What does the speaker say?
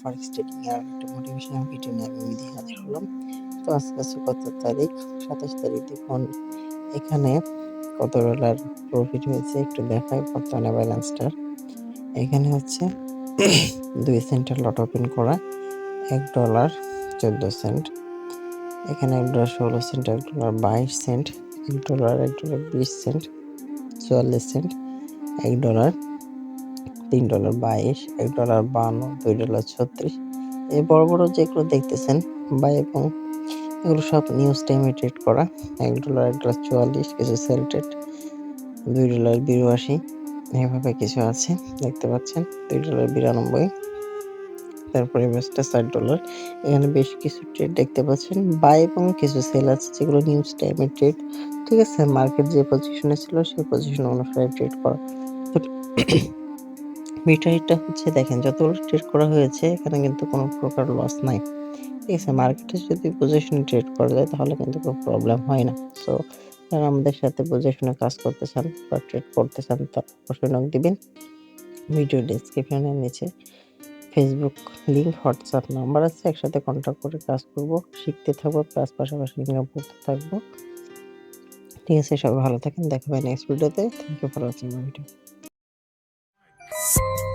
Forex trading এর একটা motivational video নিয়ে আমি দিয়ে হাজির হলাম। তো আজকে আছে কত তারিখ? সাতাশ তারিখ। দেখুন, এখানে কত ডলার প্রফিট হয়েছে একটু দেখাই। বর্তমানে ব্যালেন্সটা এখানে হচ্ছে দুই সেন্টের লট ওপেন করা, এক ডলার চোদ্দ সেন্ট এখানে এক ডলার ষোলো সেন্ট এক ডলার বাইশ সেন্ট এক ডলার এক ডলার বিশ সেন্ট চুয়াল্লিশ সেন্ট এক ডলার তিন ডলার বাইশ, এক ডলার বান্ন, দুই ডলার ছত্রিশ। এই বড় বড় যেগুলো দেখতেছেন বা এবং এগুলো সব নিউজ টাইমে ট্রেড করা। এক ডলার এক ডলার চুয়াল্লিশ, কিছু সেলটেড দুই ডলার বিরাশি এভাবে কিছু আছে, দেখতে পাচ্ছেন, দুই ডলার বিরানব্বই। তারপরে বেসটা ষাট ডলার, এখানে বেশ কিছু ট্রেড দেখতে পাচ্ছেন, বাই এবং কিছু সেল আছে, যেগুলো নিউজ টাইমে ট্রেড ঠিক আছে মার্কেট যে পজিশনে ছিল, সেই পজিশন অনুসারে ট্রেড করা। মিটারটা হচ্ছে, দেখেন যতগুলো ট্রেড করা হয়েছে, এখানে কিন্তু কোনো প্রকার লস নাই। ঠিক আছে মার্কেটে যদি পজিশনে ট্রেড করা যায়, তাহলে কিন্তু কোনো প্রবলেম হয় না। সো যারা আমাদের সাথে পজিশনে কাজ করতে চান বা ট্রেড করতে চান, তারা অবশ্যই নক দিবেন। ভিডিও ডেসক্রিপশনের নিচে ফেসবুক লিঙ্ক হোয়াটসঅ্যাপ নাম্বার আছে, একসাথে কন্ট্যাক্ট করে কাজ করব। শিখতে থাকব প্লাস পাশাপাশি ইনকাম করতে থাকব। ঠিক আছে, সবাই ভালো থাকেন, দেখা হবে নেক্সট ভিডিওতে thank you for watching my video Sports.